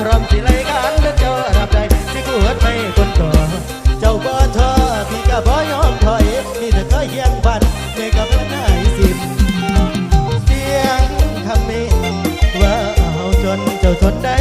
พร้อมสิไลกันและเจ้ารับใจที่กูเหัดไม่คนต่อเจ้าบ่เธอพี่ก็บ่ยอมถอยมีแต่ก็เฮียงบันในกับหน้าสิบเสียงคำนี้ว่าเอาจนเจ้าทนได้